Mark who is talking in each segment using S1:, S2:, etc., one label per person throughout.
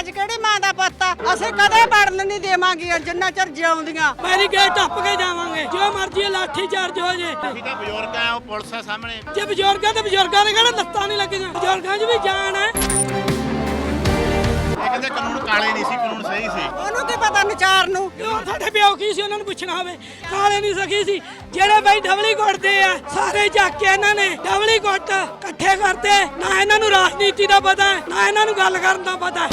S1: ਹੰਸਰਾਜ ਕਿਹੜੀ ਮਾਂ ਦਾ ਪੁੱਤ ਆ? ਅਸੀਂ ਕਦੇ ਵੜਨ ਨਹੀਂ ਦੇਵਾਂਗੀਆਂ ਜਿੰਨਾ ਚਿਰ ਜਿਉਂਦੀਆਂ।
S2: ਬੈਰੀਕੇਡ ਟੱਪ ਕੇ ਜਾਵਾਂਗੇ। ਜੋ ਮਰਜ਼ੀ ਲਾਠੀ ਚਾਰਜ ਹੋ ਜੇ।
S3: ਅਸੀਂ ਤਾਂ ਬਜ਼ੁਰਗ ਆ ਉਹ ਪੁਲਿਸ ਆ ਸਾਹਮਣੇ।
S2: ਜੇ ਬਜ਼ੁਰਗਾਂ ਤੇ ਬਜ਼ੁਰਗਾਂ ਨੇ ਕਿਹੜਾ ਲੱਤਾਂ ਨਹੀਂ ਲੱਗੀਆਂ? ਬਜ਼ੁਰਗਾਂ 'ਚ ਵੀ ਜਾਨ ਹੈ।
S3: ਇਹ ਕਹਿੰਦੇ ਕਾਨੂੰਨ ਕਾਲੇ ਨਹੀਂ ਸੀ ਕਾਨੂੰਨ ਸਹੀ ਸੀ।
S1: ਉਹਨੂੰ ਕੀ ਪਤਾ ਨਚਾਰ ਨੂੰ?
S2: ਕਿਉਂ? ਸਾਡੇ ਪਿਓ ਕੀ ਸੀ ਉਹਨਾਂ ਨੂੰ ਪੁੱਛਣਾ ਹੋਵੇ? ਕਾਲੇ ਨਹੀਂ ਸਕੀ ਸੀ। ਜਿਹੜੇ ਬਈ ਡਬਲੀ ਕੁੱਟਦੇ ਆ ਸਾਰੇ ਚੱਕ ਕੇ ਇਹਨਾਂ ਨੇ ਡਬਲੀ ਕੁੱਟ ਇਕੱਠੇ ਕਰਤੇ। ਨਾ ਇਹਨਾਂ ਨੂੰ ਰਾਜਨੀਤੀ ਦਾ ਪਤਾ ਹੈ ਨਾ ਇਹਨਾਂ ਨੂੰ ਗੱਲ ਕਰਨ ਦਾ ਪਤਾ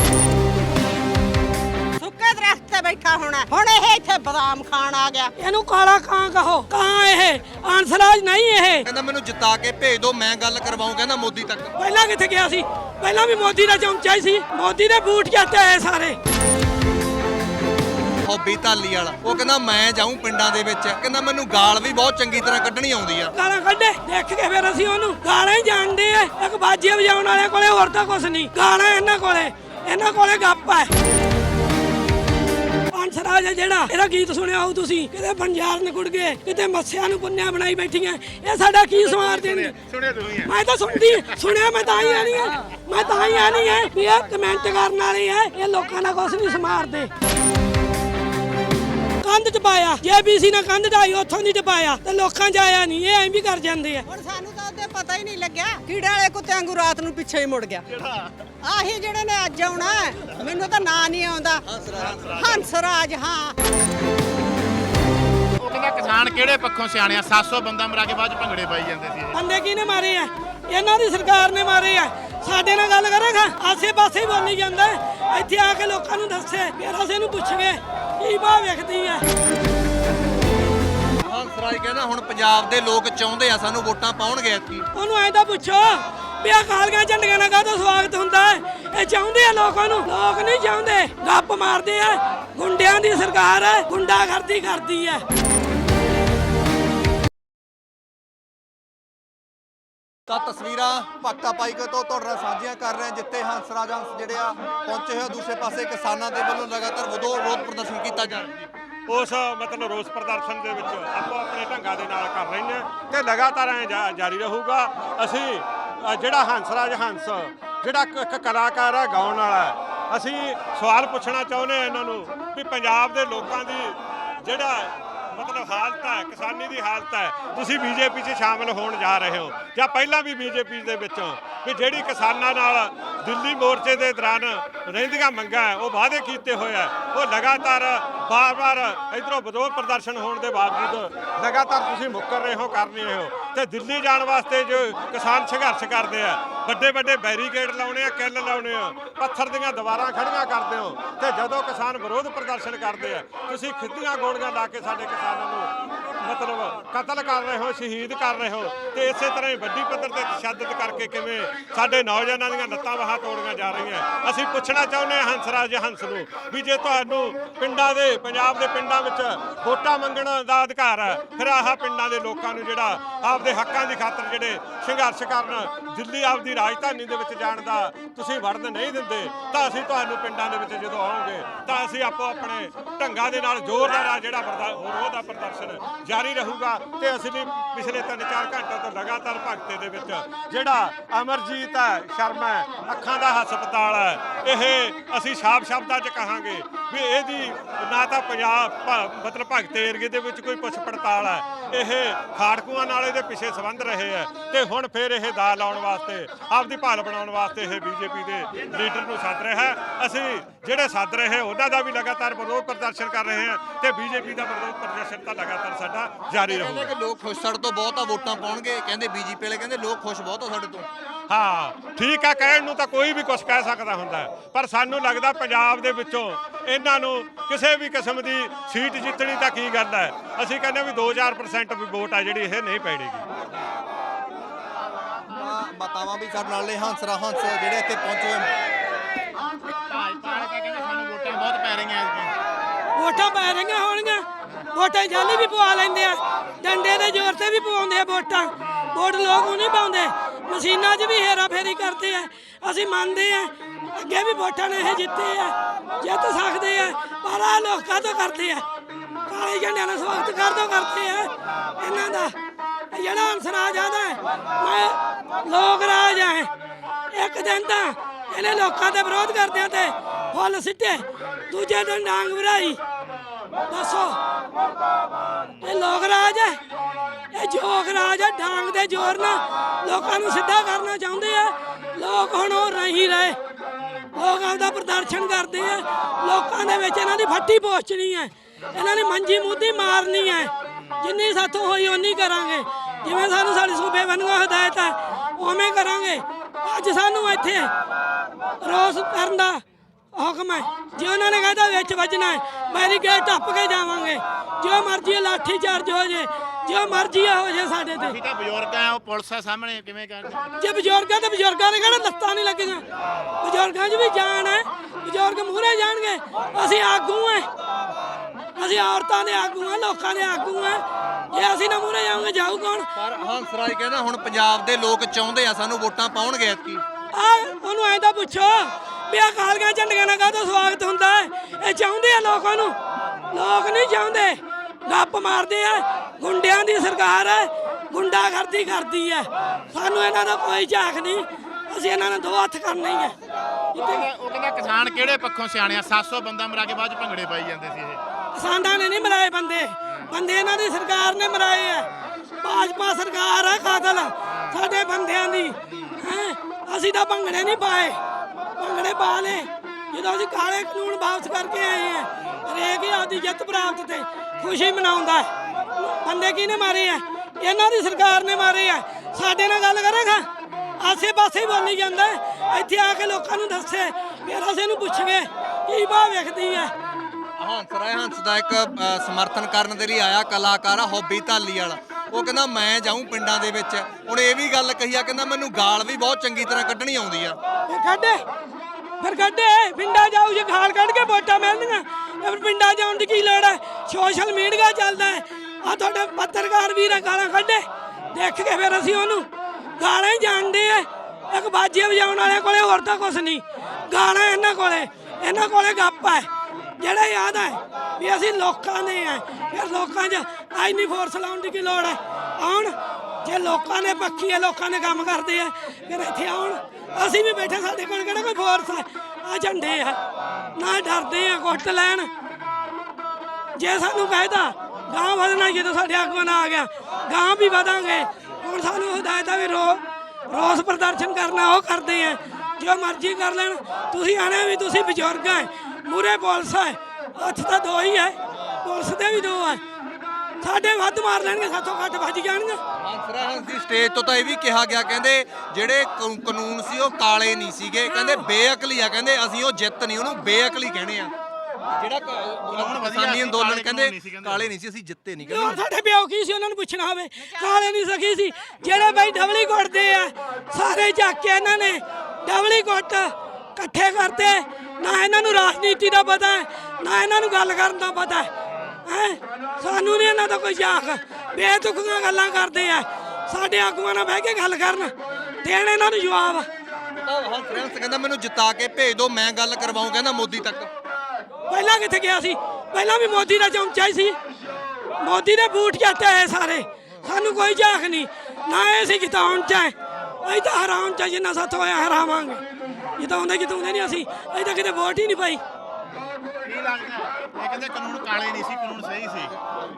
S1: ਹੋਣਾ। ਹੁਣ ਇਹ ਇੱਥੇ ਬਦਾਮ ਖਾਣ ਆ ਗਿਆ।
S2: ਇਹਨੂੰ ਕਾਲਾ ਕਾਂ ਕਹੋ। ਕਾਂ ਇਹ ਆਨਸਰਾਜ ਨਹੀਂ ਇਹ।
S4: ਕਹਿੰਦਾ ਮੈਨੂੰ ਜਿਤਾ ਕੇ ਭੇਜ ਦਿਓ ਮੈਂ ਗੱਲ ਕਰਵਾਉਂ ਕਹਿੰਦਾ ਮੋਦੀ ਤੱਕ।
S2: ਪਹਿਲਾਂ ਕਿੱਥੇ ਗਿਆ ਸੀ? ਪਹਿਲਾਂ ਵੀ ਮੋਦੀ ਦਾ ਚਮਚਾ ਹੀ ਸੀ। ਮੋਦੀ ਦੇ ਬੂਟ ਜੱਟ ਆਏ ਸਾਰੇ।
S4: ਹੌਬੀ ਧਾਲੀ ਵਾਲਾ। ਉਹ ਕਹਿੰਦਾ ਮੈਂ ਜਾਊਂ ਪਿੰਡਾਂ ਦੇ ਵਿੱਚ। ਕਹਿੰਦਾ ਮੈਨੂੰ ਗਾਲ ਵੀ ਬਹੁਤ ਚੰਗੀ ਤਰ੍ਹਾਂ ਕੱਢਣੀ ਆਉਂਦੀ ਆ।
S2: ਗਾਲਾਂ ਕੱਢੇ। ਦੇਖ ਕੇ ਫਿਰ ਅਸੀਂ ਉਹਨੂੰ ਗਾਲਾਂ ਹੀ ਜਾਣਦੇ ਆ। ਇੱਕ ਬਾਜੀਆਂ ਵਜਾਉਣ ਵਾਲਿਆਂ ਕੋਲੇ ਹੋਰ ਤਾਂ ਕੁਝ ਨਹੀਂ। ਗਾਲਾਂ ਇਹਨਾਂ ਕੋਲੇ। ਇਹਨਾਂ ਕੋਲੇ ਗੱਪ ਹੈ ਅੰਸਰਾਜ ਹੈ ਜਿਹੜਾ ਇਹਦਾ ਗੀਤ ਸੁਣਿਆ ਹੋ ਤੁਸੀਂ। ਕਿਤੇ ਬੰਜਾਰ ਨੇ ਗੁੜ ਗਏ ਕਿਤੇ ਮੱਸਿਆ ਨੂੰ ਪੁੰਨਿਆ ਬਣਾਈ ਬੈਠੀਆਂ। ਇਹ ਸਾਡਾ ਕੀ ਸਮਾਰ ਦੇਣਗੇ
S3: ਸੁਣਿਆ ਤੁਸੀਂ ਆ
S2: ਮੈਂ ਤਾਂ ਸੁਣਦੀ ਸੁਣਿਆ ਮੈਂ ਤਾਂ ਹੀ ਆਣੀ ਹੈ। ਮੈਂ ਤਾਂ ਹੀ ਆਣੀ ਹੈ ਵੀ ਇਹ ਕਮੈਂਟ ਕਰਨ ਵਾਲੇ ਆ ਇਹ ਲੋਕਾਂ ਦਾ ਕੁਝ ਨਹੀਂ ਸਮਾਰਦੇ। ਕੰਧ ਚ ਪਾਇਆ ਜੇਬੀਸੀ ਨੇ ਕੰਧ ਢਾਈ ਉੱਥੋਂ ਦੀ ਟਪਾਇਆ ਤੇ ਲੋਕਾਂ ਚ ਆਇਆ ਨਹੀਂ ਇਹ ਐਂ ਵੀ ਕਰ ਜਾਂਦੇ ਆ।
S1: ਹੁਣ ਸਾਨੂੰ ਤਾਂ ਉਹਦੇ ਪਤਾ ਹੀ ਨਹੀਂ ਲੱਗਿਆ। ਕੀੜੇ ਵਾਲੇ ਕੁੱਤੇ ਵਾਂਗੂ ਰਾਤ ਨੂੰ ਪਿੱਛੇ ਹੀ ਮੁੜ ਗਿਆ। ਆਹੀ ਜਿਹੜੇ ਨੇ ਅੱਜ ਆਉਣਾ ਹੈ। ਮੈਨੂੰ ਤਾਂ ਨਾਂ ਨਹੀਂ ਆਉਂਦਾ। ਹੰਸਰਾਜ ਹਾਂ।
S3: ਉਹ ਕਹਿੰਦਾ ਕਿਸਾਨ ਕਿਹੜੇ ਪੱਖੋਂ ਸਿਆਣੇ ਆ? 700 ਬੰਦਾ ਮਰਾ ਕੇ ਬਾਅਦ ਚ ਭੰਗੜੇ ਪਾਈ ਜਾਂਦੇ ਸੀ ਇਹ।
S2: ਬੰਦੇ ਕਿਹਨੇ ਮਾਰੇ ਆ? ਇਹਨਾਂ ਦੀ ਸਰਕਾਰ ਨੇ ਮਾਰੇ ਆ। ਸਾਡੇ ਨਾਲ ਗੱਲ ਕਰੇਗਾ ਆਸੇ ਪਾਸੇ ਹੀ ਬੋਲੀ ਜਾਂਦਾ। ਹੈ। ਇੱਥੇ ਆ ਕੇ ਲੋਕਾਂ ਨੂੰ ਦੱਸੇ ਫਿਰ ਅਸੀਂ ਇਹਨੂੰ ਪੁੱਛਗੇ ਕੀ ਬਾਹ ਵੇਖਦੀ ਆ?
S4: ਹੰਸਰਾਜ ਕਹਿੰਦਾ ਹੁਣ ਪੰਜਾਬ ਦੇ ਲੋਕ ਚਾਹੁੰਦੇ ਆ ਸਾਨੂੰ ਵੋਟਾਂ ਪਾਉਣਗੇ ਐਤਕੀ।
S2: ਉਹਨੂੰ ਐਂ ਤਾਂ ਪੁੱਛੋ ਵੀ ਆ ਕਾਲੀਆਂ ਝੰਡੀਆਂ ਨਾਲ ਕਾਹਦਾ ਸਵਾਗਤ ਹੁੰਦਾ ਹੈ? ਇਹ ਚਾਹੁੰਦੇ ਆ ਲੋਕਾਂ ਨੂੰ? ਲੋਕ ਨਹੀਂ ਚਾਹੁੰਦੇ। ਗੱਪ ਮਾਰਦੇ ਆ। ਗੁੰਡਿਆਂ ਦੀ ਸਰਕਾਰ ਹੈ ਗੁੰਡਾਗਰਦੀ ਕਰਦੀ ਹੈ।
S4: ਤਾਂ ਤਸਵੀਰਾਂ ਭਗਤਾ ਪਾਈਕੇ ਤੋਂ ਤੁਹਾਡੇ ਨਾਲ ਸਾਂਝੀਆਂ ਕਰ ਰਹੇ ਹਾਂ ਜਿੱਥੇ ਹੰਸ ਜਿਹੜੇ ਆ ਪਹੁੰਚੇ ਹੋਏ ਆ ਦੂਸਰੇ ਪਾਸੇ ਕਿਸਾਨਾਂ ਦੇ ਵੱਲੋਂ ਲਗਾਤਾਰ ਵਧੋ ਵਿਰੋਧ ਪ੍ਰਦਰਸ਼ਨ ਕੀਤਾ ਜਾ ਰਿਹਾ ਜੀ
S5: ਉਸ ਮਤਲਬ ਰੋਸ ਪ੍ਰਦਰਸ਼ਨ ਦੇ ਵਿੱਚ ਆਪੋ ਆਪਣੇ ਢੰਗਾਂ ਦੇ ਨਾਲ ਕਰ ਰਹੇ ਨੇ ਤੇ ਲਗਾਤਾਰ ਐ ਜਾਰੀ ਰਹੂਗਾ। ਅਸੀਂ ਅ, ਜਿਹੜਾ ਹੰਸਰਾਜ ਹੰਸ ਜਿਹੜਾ ਇੱਕ ਕਲਾਕਾਰ ਹੈ ਗਾਉਣ ਵਾਲਾ ਅਸੀਂ ਸਵਾਲ ਪੁੱਛਣਾ ਚਾਹੁੰਦੇ ਆ ਇਹਨਾਂ ਨੂੰ ਵੀ ਪੰਜਾਬ ਦੇ ਲੋਕਾਂ ਦੀ ਜਿਹੜਾ ਮਤਲਬ ਹਾਲਤ ਹੈ ਕਿਸਾਨੀ ਦੀ ਹਾਲਤ ਹੈ ਤੁਸੀਂ ਬੀਜੇਪੀ 'ਚ ਸ਼ਾਮਲ ਹੋਣ ਜਾ ਰਹੇ ਹੋ ਜਾਂ ਪਹਿਲਾਂ ਵੀ ਬੀਜੇਪੀ ਦੇ ਵਿੱਚੋਂ ਵੀ ਜਿਹੜੀ ਕਿਸਾਨਾਂ ਨਾਲ ਦਿੱਲੀ ਮੋਰਚੇ ਦੇ ਦੌਰਾਨ ਰਹਿੰਦੀਆਂ ਮੰਗਾਂ ਉਹ ਵਾਅਦੇ ਕੀਤੇ ਹੋਏ ਆ ਉਹ ਲਗਾਤਾਰ ਬਾਰ-ਬਾਰ ਇਧਰੋਂ ਵਿਰੋਧ ਪ੍ਰਦਰਸ਼ਨ ਹੋਣ ਦੇ ਬਾਵਜੂਦ ਲਗਾਤਾਰ ਤੁਸੀਂ ਮੁੱਕਰ ਰਹੇ ਹੋ, ਕਰ ਰਹੇ ਹੋ। ਤੇ ਦਿੱਲੀ ਜਾਣ ਵਾਸਤੇ ਜੋ ਕਿਸਾਨ ਸੰਘਰਸ਼ ਕਰਦੇ ਆ ਵੱਡੇ ਵੱਡੇ ਬੈਰੀਕੇਡ ਲਾਉਣੇ ਆ, ਕਿੱਲ ਲਾਉਣੇ ਆ, ਪੱਥਰ ਦੀਆਂ ਦੀਵਾਰਾਂ ਖੜੀਆਂ ਕਰਦੇ ਹੋ, ਤੇ ਜਦੋਂ ਕਿਸਾਨ ਵਿਰੋਧ ਪ੍ਰਦਰਸ਼ਨ ਕਰਦੇ ਆ, ਤੁਸੀਂ ਖਿੱਦੀਆਂ ਗੋਲੀਆਂ ਲਾ ਕੇ ਸਾਡੇ ਕਿਸਾਨਾਂ ਨੂੰ ਮਤਲਬ ਕਤਲ ਕਰ ਰਹੇ ਹੋ, ਸ਼ਹੀਦ ਕਰ ਰਹੇ ਹੋ ਤੇ ਇਸੇ ਤਰ੍ਹਾਂ ਹੀ ਵੱਡੀ ਪੱਧਰ ਤੇ ਤਸ਼ੱਦਦ ਕਰਕੇ ਕਿਵੇਂ ਸਾਡੇ ਨੌਜਵਾਨਾਂ ਦੀਆਂ ਲੱਤਾਂ ਬਾਹਾਂ ਤੋੜੀਆਂ ਜਾ ਰਹੀਆਂ। ਅਸੀਂ ਪੁੱਛਣਾ ਚਾਹੁੰਦੇ ਹਾਂ ਹੰਸਰਾਜ ਹੰਸ ਨੂੰ ਵੀ ਜੇ ਤੁਹਾਨੂੰ ਪਿੰਡਾਂ ਦੇ, ਪੰਜਾਬ ਦੇ ਪਿੰਡਾਂ ਵਿੱਚ ਵੋਟਾਂ ਮੰਗਣ ਦਾ ਅਧਿਕਾਰ ਹੈ, ਫਿਰ ਆਹ ਪਿੰਡਾਂ ਦੇ ਲੋਕਾਂ ਨੂੰ ਜਿਹੜਾ ਆਪਦੇ ਹੱਕਾਂ ਦੀ ਖਾਤਰ ਜਿਹੜੇ ਸੰਘਰਸ਼ ਕਰਨ, ਦਿੱਲੀ ਆਪਦੀ ਰਾਜਧਾਨੀ ਦੇ ਵਿੱਚ ਜਾਣ ਦਾ ਤੁਸੀਂ ਵੜਨ ਨਹੀਂ ਦਿੰਦੇ, ਤਾਂ ਅਸੀਂ ਤੁਹਾਨੂੰ ਪਿੰਡਾਂ ਦੇ ਵਿੱਚ ਜਦੋਂ ਆਉਂਗੇ ਤਾਂ ਅਸੀਂ ਆਪੋ ਆਪਣੇ ਢੰਗਾਂ ਦੇ ਨਾਲ ਜ਼ੋਰਦਾਰ ਆ ਜਿਹੜਾ ਪ੍ਰਦਾ- ਵਿਰੋਧ ਦਾ ਪ੍ਰਦਰਸ਼ਨ ਜਾਰੀ ਰਹੂਗਾ ਤੇ ਅਸੀਂ ਵੀ ਪਿਛਲੇ 3-4 ਘੰਟਿਆਂ ਤੋਂ ਲਗਾਤਾਰ ਭਗਤੇ ਦੇ ਵਿੱਚ ਜਿਹੜਾ ਅਮਰਜੀਤ ਹੈ, ਸ਼ਰਮਾ ਅੱਖਾਂ ਦਾ ਹਸਪਤਾਲ ਹੈ, ਇਹ ਅਸੀਂ ਸਾਫ਼ ਸ਼ਬਦਾਂ 'ਚ ਕਹਾਂਗੇ ਵੀ ਇਹਦੀ ਨਾ ਤਾਂ ਪੰਜਾਬ ਭ- ਮਤਲਬ ਭਗਤੇ ਏਰੀਏ ਦੇ ਵਿੱਚ ਕੋਈ ਪੁੱਛ ਪੜਤਾਲ ਹੈ ਇਹ ਖਾੜਕੂਆਂ ਨਾਲ ਇਹਦੇ ਪਿੱਛੇ ਸੰਬੰਧ ਰਹੇ ਹੈ ਤੇ ਹੁਣ ਫਿਰ ਇਹ ਦਾ ਲਾਉਣ ਵਾਸਤੇ ਆਪਦੀ ਭਾਲ ਬਣਾਉਣ ਵਾਸਤੇ ਇਹ ਬੀਜੇਪੀ ਦੇ ਲੀਡਰ ਨੂੰ ਸੱਦ ਰਿਹਾ ਹੈ। ਅਸੀਂ ਜਿਹੜੇ ਸੱਦ ਰਹੇ ਉਹਨਾਂ ਦਾ ਵੀ ਲਗਾਤਾਰ ਵਿਰੋਧ ਪ੍ਰਦਰਸ਼ਨ ਕਰ ਰਹੇ ਹਾਂ ਤੇ ਬੀਜੇਪੀ ਦਾ ਵਿਰੋਧ ਪ੍ਰਦਰਸ਼ਨ ਤਾਂ ਲਗਾਤਾਰ ਸਾਡਾ ਜਾਰੀ
S4: ਕਹਿੰਦੇ
S5: ਰਹੂਗਾ।
S4: ਕਿ ਲੋਕ ਖੁਸ਼ ਸਾਡੇ ਤੋਂ ਬਹੁਤ ਆ ਵੋਟਾਂ ਪਾਉਣਗੇ। ਕਹਿੰਦੇ ਬੀਜੇਪੀ ਵਾਲੇ ਕਹਿੰਦੇ ਲੋਕ ਖੁਸ਼ ਬਹੁਤ ਆ ਸਾਡੇ ਤੋਂ।
S5: ਹਾਂ ਠੀਕ ਆ ਕਹਿਣ ਨੂੰ ਤਾਂ ਕੋਈ ਵੀ ਕੁਝ ਕਹਿ ਸਕਦਾ ਹੁੰਦਾ। ਪਰ ਸਾਨੂੰ ਲੱਗਦਾ ਪੰਜਾਬ ਦੇ ਵਿੱਚੋਂ ਇਹਨਾਂ ਨੂੰ ਕਿਸੇ ਵੀ ਕਿਸਮ ਦੀ ਸੀਟ ਜਿੱਤਣੀ ਤਾਂ ਕੀ ਗੱਲ ਹੈ? ਅਸੀਂ ਕਹਿੰਦੇ ਵੀ 2000% ਵੀ ਵੋਟ ਆ ਜਿਹੜੀ ਇਹ ਨਹੀਂ ਪੈਣੀਗੀ।
S4: ਤਾਂ ਮਾਤਾਵਾਂ ਵੀ ਸਾਡੇ ਨਾਲ ਨੇ ਹੰਸਰਾ ਹੰਸ ਜਿਹੜੇ ਇੱਥੇ ਪਹੁੰਚੇ ਹੋਏ
S3: ਤਾਂ ਵੋਟਾਂ ਬਹੁਤ ਪੈ ਰਹੀਆਂ ਐਤਕੀ
S2: ਵੋਟਾਂ ਪੈ ਰਹੀਆਂ ਹੋਣਗੀਆਂ ਵੋਟਾਂ ਜਾਲੀ ਵੀ ਪਵਾ ਲੈਂਦੇ ਆ। ਡੰਡੇ ਦੇ ਜ਼ੋਰ ਤੇ ਵੀ ਪਵਾਉਂਦੇ ਆ ਵੋਟਾਂ। ਵੋਟ ਲੋਕ ਉਹ ਨਹੀਂ ਪਾਉਂਦੇ। ਮਸ਼ੀਨਾਂ 'ਚ ਵੀ ਹੇਰਾ ਫੇਰੀ ਕਰਦੇ ਆ। ਅਸੀਂ ਮੰਨਦੇ ਆ ਅੱਗੇ ਵੀ ਵੋਟਾਂ ਨੇ ਇਹ ਜਿੱਤੇ ਆ ਜਿੱਤ ਸਕਦੇ ਆ। ਪਰ ਆ ਲੋਕ ਕਾਹਤੋਂ ਕਰਦੇ ਆ? ਕਾਲੇ ਝੰਡਿਆਂ ਨਾਲ ਸਵਾਗਤ ਕਰਦੋ ਕਰਦੇ ਆ ਇਹਨਾਂ ਦਾ ਜਿਹੜਾ ਹੰਸਰਾਜ ਆਦਾ ਮੈਂ ਲੋਕ ਰਾਜ ਆ ਇੱਕ ਦਿਨ ਤਾਂ ਇਹਨੇ ਲੋਕਾਂ ਦੇ ਵਿਰੋਧ ਕਰਦਿਆਂ ਤੇ ਫੁੱਲ ਸਿੱਟੇ। ਦੂਜੇ ਦਿਨ ਡਾਂਗ ਭਰਾਈ ਦੱਸੋ, ਇਹ ਲੋਕ ਰਾਜ ਹੈ? ਇਹ ਜੋਗ ਰਾਜ ਹੈ? ਡਾਂਗ ਦੇ ਜ਼ੋਰ ਨਾਲ ਲੋਕਾਂ ਨੂੰ ਸਿੱਧਾ ਕਰਨਾ ਚਾਹੁੰਦੇ ਆ। ਲੋਕ ਹੁਣ ਉਹ ਨਹੀਂ ਰਹੇ। ਲੋਕ ਆਪਦਾ ਪ੍ਰਦਰਸ਼ਨ ਕਰਦੇ ਆ। ਲੋਕਾਂ ਦੇ ਵਿੱਚ ਇਹਨਾਂ ਦੀ ਫੱਟੀ ਪੋਚਣੀ ਹੈ। ਇਹਨਾਂ ਨੇ ਮੰਜੀ ਮੁੱਦੀ ਮਾਰਨੀ ਹੈ। ਜਿੰਨੀ ਸਾਥੋਂ ਹੋਈ ਓਨੀ ਕਰਾਂਗੇ। ਜਿਵੇਂ ਸਾਨੂੰ ਸਾਡੇ ਸੂਬੇ ਵੱਲੋਂ ਹਦਾਇਤ ਹੈ, ਉਵੇਂ ਕਰਾਂਗੇ। ਅੱਜ ਸਾਨੂੰ ਇੱਥੇ ਰੋਸ ਕਰਨ ਦਾ ਹੁਕਮ ਹੈ। ਜੇ ਉਹਨਾਂ ਨੇ ਕਹਿੰਦਾ ਵਿੱਚ ਵੱਜਣਾ ਹੈ ਬੈਰੀਕੇਡ ਟੱਪ ਕੇ ਜਾਵਾਂਗੇ। ਜੋ ਮਰਜ਼ੀ ਲਾਠੀ ਚਾਰਜ ਹੋ ਜੇ ਜੋ ਮਰਜ਼ੀ ਹੋ ਜੇ ਸਾਡੇ ਤੇ।
S3: ਅਸੀਂ ਤਾਂ ਬਜ਼ੁਰਗ ਆ ਉਹ ਪੁਲਿਸ ਆ ਸਾਹਮਣੇ ਕਿਵੇਂ ਕਰਦੇ
S2: ਜੇ ਬਜ਼ੁਰਗਾਂ ਤੇ ਬਜ਼ੁਰਗਾਂ ਨੇ ਕਿਹੜਾ ਲੱਤਾਂ ਨਹੀਂ ਲੱਗੀਆਂ? ਬਜ਼ੁਰਗਾਂ 'ਚ ਵੀ ਜਾਨ ਹੈ ਬਜ਼ੁਰਗ ਮੂਹਰੇ ਜਾਣਗੇ। ਅਸੀਂ ਆਗੂ ਐ ਅਸੀਂ ਔਰਤਾਂ ਦੇ ਆਗੂ ਐ ਲੋਕਾਂ ਦੇ ਆਗੂ ਐ ਜੇ ਅਸੀਂ ਨਾ ਮੂਹਰੇ ਜਾਵਾਂਗੇ ਜਾਊ ਕੌਣ?
S4: ਪਰ ਹੰਸਰਾਜ ਕਹਿੰਦਾ ਹੁਣ ਪੰਜਾਬ ਦੇ ਲੋਕ ਚਾਹੁੰਦੇ ਆ ਸਾਨੂੰ ਵੋਟਾਂ ਪਾਉਣਗੇ ਐਤਕੀ।
S2: ਆ ਉਹਨੂੰ ਐਂ ਤਾਂ ਪੁੱਛੋ। ਵੀ ਆ ਕਾਲੀਆਂ ਝੰਡੀਆਂ ਨਾਲ ਕਾਹਦਾ ਸਵਾਗਤ ਹੁੰਦਾ ਹੈ? ਇਹ ਚਾਹੁੰਦੇ ਆ ਲੋਕਾਂ ਨੂੰ? ਲੋਕ ਨਹੀਂ ਚਾਹੁੰਦੇ। ਗੱਪ ਮਾਰਦੇ ਆ। ਗੁੰਡਿਆਂ ਦੀ ਸਰਕਾਰ ਹੈ। ਗੁੰਡਾਗਰਦੀ ਕਰਦੀ ਹੈ। ਸਾਨੂੰ ਇਹਨਾਂ ਦਾ ਕੋਈ ਝਾਕ ਨਹੀਂ। ਅਸੀਂ ਇਹਨਾਂ ਨਾਲ ਦੋ ਹੱਥ ਕਰਨੇ ਹੀ ਹੈ
S3: ਉਹ ਕਹਿੰਦਾ ਕਿਸਾਨ ਕਿਹੜੇ ਪੱਖੋਂ ਸਿਆਣੇ ਆ? 700 ਬੰਦਾ ਮਰਾ ਕੇ ਬਾਅਦ ਚ ਭੰਗੜੇ ਪਾਈ ਜਾਂਦੇ ਸੀ ਇਹ।
S2: ਕਿਸਾਨਾਂ ਨੇ ਨਹੀਂ ਮਰਾਏ ਬੰਦੇ। ਬੰਦੇ ਇਹਨਾਂ ਦੀ ਸਰਕਾਰ ਨੇ ਮਰਾਏ ਆ। ਭਾਜਪਾ ਸਰਕਾਰ ਆ ਕਾਤਲ। ਸਾਡੇ ਬੰਦਿਆਂ ਦੀ। ਹੈ? ਅਸੀਂ ਤਾਂ ਭੰਗੜੇ ਨਹੀਂ ਪਾਏ। ਭੰਗੜੇ ਪਾ ਲਏ ਜਦੋਂ ਅਸੀਂ ਕਾਲੇ ਕਾਨੂੰਨ ਵਾਪਸ ਕਰਕੇ ਆਏ ਆ ਹਰੇਕ ਹੀ ਆਪਦੀ ਜਿੱਤ ਪ੍ਰਾਪਤ ਤੇ ਖੁਸ਼ੀ ਮਨਾਉਂਦਾ ਹੈ। ਬੰਦੇ ਕਿਹਨੇ ਮਾਰੇ ਆ? ਇਹਨਾਂ ਦੀ ਸਰਕਾਰ ਨੇ ਮਾਰੇ ਆ। ਸਾਡੇ ਨਾਲ ਗੱਲ ਕਰੇਗਾ। ਆਸੇ ਪਾਸੇ ਹੀ ਬੋਲੀ ਜਾਂਦਾ ਹੈ। ਇੱਥੇ ਆ ਕੇ ਲੋਕਾਂ ਨੂੰ ਦੱਸੇ ਫਿਰ ਅਸੀਂ ਇਹਨੂੰ ਪੁੱਛਗੇ ਕੀ ਭਾਅ ਵੇਖਦੀ ਹੈ?
S4: ਹੰਸਰਾਜ ਹੰਸ ਦਾ ਇੱਕ ਸਮਰਥਨ ਕਰਨ ਦੇ ਲਈ ਆਇਆ ਕਲਾਕਾਰ ਆ ਹੌਬੀ ਢਾਲੀ ਵਾਲਾ। ਉਹ ਕਹਿੰਦਾ ਮੈਂ ਜਾਊਂ ਪਿੰਡਾਂ ਦੇ ਵਿੱਚ। ਹੁਣ ਇਹ ਵੀ ਗੱਲ ਕਹੀ ਆ ਕਹਿੰਦਾ ਮੈਨੂੰ ਗਾਲ ਵੀ ਬਹੁਤ ਚੰਗੀ ਤਰ੍ਹਾਂ ਕੱਢਣੀ ਆਉਂਦੀ ਆ।
S2: ਕੱਢੇ। ਫਿਰ ਕੱਢੇ, ਪਿੰਡਾਂ ਜਾਊ ਜੇ ਖਾਲ ਕੱਢ ਕੇ ਵੋਟਾਂ ਮਿਲਣਗੀਆਂ। ਇਹ ਫਿਰ ਪਿੰਡਾਂ ਜਾਣ ਦੀ ਕੀ ਲੋੜ ਹੈ? ਸੋਸ਼ਲ ਮੀਡੀਆ ਚੱਲਦਾ ਹੈ। ਆ ਤੁਹਾਡੇ ਪੱਤਰਕਾਰ ਵੀਰ ਆ, ਗਾਲਾਂ ਕੱਢੇ। ਦੇਖ ਕੇ ਫਿਰ ਅਸੀਂ ਉਹਨੂੰ ਗਾਲਾਂ ਹੀ ਜਾਣਦੇ ਆ। ਇੱਕ ਬਾਜੇ ਵਜਾਉਣ ਵਾਲੇ ਕੋਲੇ ਹੋਰ ਤਾਂ ਕੁਛ ਨਹੀਂ। ਗਾਲਾਂ ਇਹਨਾਂ ਕੋਲੇ। ਇਹਨਾਂ ਕੋਲੇ ਗੱਪ ਹੈ। ਜਿਹੜਾ ਯਾਦ ਹੈ ਵੀ ਅਸੀਂ ਲੋਕਾਂ ਦੇ ਆ। ਫਿਰ ਲੋਕਾਂ 'ਚ ਆਈ ਨਹੀਂ ਫੋਰਸ ਲਾਉਣ ਦੀ ਕੀ ਲੋੜ ਹੈ? ਆਉਣ ਜੇ ਲੋਕਾਂ ਨੇ ਪੱਖੀ ਹੈ ਲੋਕਾਂ ਨੇ ਕੰਮ ਕਰਦੇ ਆ, ਫਿਰ ਇੱਥੇ ਆਉਣ। ਅਸੀਂ ਵੀ ਬੈਠੇ ਸਾਡੇ ਕੋਲ ਕਿਹੜਾ ਕੋਈ ਫੋਰਸ ਹੈ ਆ ਝੰਡੇ ਆ। ਨਾ ਡਰਦੇ ਆ, ਕੁੱਟ ਲੈਣ। ਜੇ ਸਾਨੂੰ ਕਹਿਦਾ ਗਾਂ ਵਧਣਾ ਜਦੋਂ ਸਾਡੇ ਆਗੂਆਂ ਦਾ ਆ ਗਿਆ। ਗਾਂ ਵੀ ਵਧਾਂਗੇ। ਹੁਣ ਸਾਨੂੰ ਹਦਾਇਤ ਆ ਵੀ ਰੋ, ਰੋਸ ਪ੍ਰਦਰਸ਼ਨ ਕਰਨਾ, ਉਹ ਕਰਦੇ ਆ। ਜੋ ਮਰਜ਼ੀ ਕਰ ਲੈਣ। ਤੁਸੀਂ ਆਣੇ ਵੀ ਤੁਸੀਂ ਬਜ਼ੁਰਗ ਹੈ ਮੂਰੇ ਪੁਲਿਸ ਹੈ ਹੱਥ ਤਾਂ ਦੋ ਹੀ ਹੈ ਪੁਲਿਸ ਦੇ ਵੀ ਦੋ ਹੈ ਸਾਡੇ ਵੱਧ ਮਾਰ ਲੈਣਗੇ ਸਾਥੋਂ ਘੱਟ ਵੱਜ ਜਾਣਗੇ।
S4: ਹੰਸਰਾਜ ਹੰਸ ਦੀ ਸਟੇਜ ਤੋਂ ਤਾਂ ਇਹ ਵੀ ਕਿਹਾ ਗਿਆ ਕਹਿੰਦੇ ਜਿਹੜੇ ਕਾਨੂੰਨ- ਕਾਨੂੰਨ ਸੀ ਉਹ ਕਾਲੇ ਨਹੀਂ ਸੀਗੇ। ਕਹਿੰਦੇ ਬੇਅਕਲੀ ਆ ਕਹਿੰਦੇ ਅਸੀਂ ਉਹ ਜਿੱਤ ਨਹੀਂ ਉਹਨੂੰ ਬੇਅਕਲੀ ਕਹਿੰਦੇ ਆ। ਜਿਹੜਾ
S3: ਕਾਨੂੰਨ ਵਧੀਆ ਸੀ,
S4: ਅੰਦੋਲਨ
S3: ਕਾਲੇ
S4: ਕਹਿੰਦੇ
S3: ਕਾਨੂੰਨ ਨਹੀਂ ਸੀ ਕਹਿੰਦੇ।
S4: ਕਾਲੇ ਨਹੀਂ ਸੀ ਅਸੀਂ ਜਿੱਤੇ ਨਹੀਂ ਕਹਿੰਦੇ।
S2: ਸਾਡੇ ਪਿਓ ਕੀ ਸੀ ਉਹਨਾਂ ਨੂੰ ਪੁੱਛਣਾ ਹੋਵੇ। ਕਾਲੇ ਨਹੀਂ ਸਕੀ ਸੀ। ਜਿਹੜੇ ਬਈ ਡਬਲੀ ਕੁੱਟਦੇ ਆ ਸਾਰੇ ਚੱਕ ਕੇ ਇਹਨਾਂ ਨੇ ਡਬਲੀ ਕੁੱਟ ਇਕੱਠੇ ਕਰਤੇ। ਨਾ ਇਹਨਾਂ ਨੂੰ ਰਾਜਨੀਤੀ ਦਾ ਪਤਾ ਹੈ ਨਾ ਇਹਨਾਂ ਨੂੰ ਗੱਲ ਕਰਨ ਦਾ ਪਤਾ ਹੈ। ਹੈਂ? ਸਾਨੂੰ ਨਹੀਂ ਇਹਨਾਂ ਦਾ ਕੋਈ ਜਾਖ ਬੇਤੁਕੀਆਂ ਗੱਲਾਂ ਕਰਦੇ ਆ। ਸਾਡੇ ਆਗੂਆਂ ਨਾਲ ਬਹਿ ਕੇ ਗੱਲ ਕਰਨ। ਦੇਣ ਇਹਨਾਂ ਨੂੰ ਜਵਾਬ।
S4: ਕਹਿੰਦਾ ਮੈਨੂੰ ਜਿਤਾ ਕੇ ਭੇਜ ਦਿਓ ਮੈਂ ਗੱਲ ਕਰਵਾਉਂ ਕਹਿੰਦਾ ਮੋਦੀ ਤੱਕ।
S2: ਪਹਿਲਾਂ ਕਿੱਥੇ ਗਿਆ ਸੀ? ਪਹਿਲਾਂ ਵੀ ਮੋਦੀ ਦਾ ਚਮਚਾ ਹੀ ਸੀ। ਮੋਦੀ ਦੇ ਬੂਟ ਚੱਟ ਆਏ ਸਾਰੇ। ਸਾਨੂੰ ਕੋਈ ਝਾਕ ਨਹੀਂ। ਨਾ ਇਹ ਸੀ ਜਿਤਾਉਣ ਚ ਹੈ ਅਸੀਂ ਤਾਂ ਹਰਾਉਣ ਚ ਜਿੰਨਾ ਸਾਥ ਹੋਇਆ ਹਰਾਵਾਂਗੇ। ਜਿਤਾਉਂਦੇ ਜਿਤਾਉਂਦੇ ਨਹੀਂ ਅਸੀਂ। ਅਸੀਂ ਤਾਂ ਕਿਤੇ ਵੋਟ ਹੀ ਨਹੀਂ ਪਾਈ।
S3: ਕੀ ਲੱਗਦਾ ਇਹ ਕਹਿੰਦੇ ਕਾਨੂੰਨ ਕਾਲੇ ਨਹੀਂ ਸੀ ਕਾਨੂੰਨ ਸਹੀ ਸੀ।